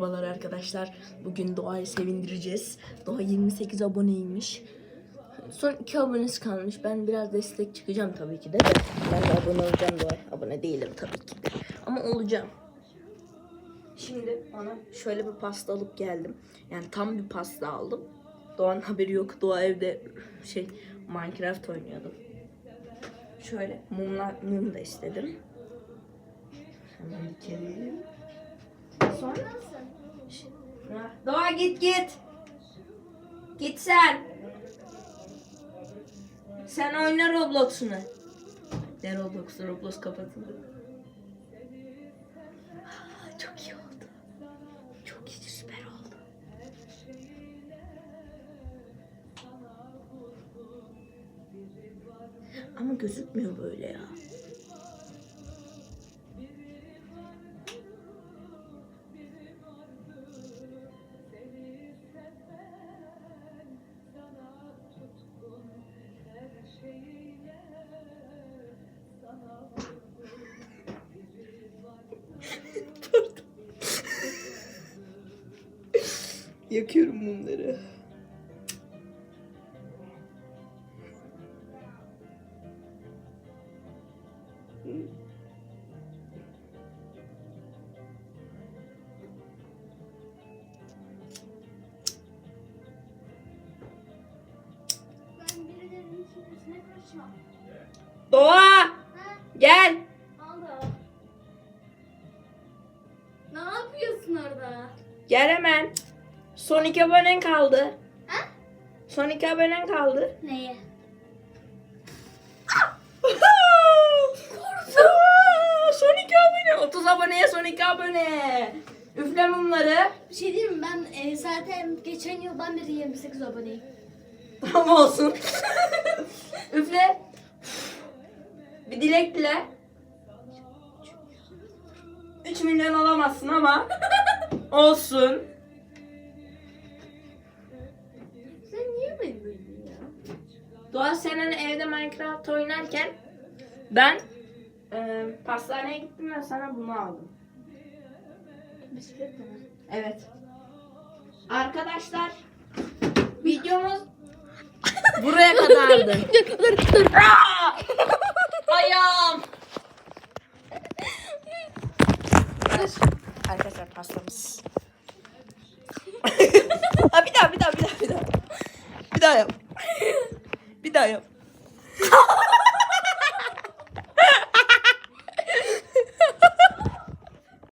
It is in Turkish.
Merhabalar arkadaşlar. Bugün Doğa'yı sevindireceğiz. Doğa 28 aboneymiş. Son 2 abonesi kalmış. Ben biraz destek çıkacağım tabii ki de. Ben de abone olacağım Doğa. Abone değilim tabii ki de. Ama olacağım. Şimdi ona şöyle bir pasta alıp geldim. Yani tam bir pasta aldım. Doğan'ın haberi yok. Doğa evde şey Minecraft oynuyordu. Şöyle mumlar, mum da istedim. Hemen dikelim. Sonra Doğa git git. Git sen. Sen oyna Roblox'unu. Ne Roblox'u? Roblox kapatıldı. Ah, Çok iyi oldu. Çok iyi süper oldu. Ama gözükmüyor böyle ya. Yakıyorum karışmam. Doğa! Ha? Gel! Ne yapıyorsun orada? Gel hemen. Son iki abonen kaldı. Ha? Son iki abonen kaldı. Neye? Aa, son iki abone. 30 aboneye son iki abone. Üfle mumları. Bir şey diyeyim mi? Ben e, zaten geçen yıldan beri 28 aboneyim. Tamam olsun. Üfle. Bir dilek dile. 3 milyon alamazsın ama olsun. Doğa sen hani evde Minecraft oynarken ben e, pastaneye gittim ve sana bunu aldım. Bisiklet mi? Evet. Arkadaşlar videomuz buraya kadardı. Aa! Ayağım. Arkadaşlar pastamız. കട്ടായം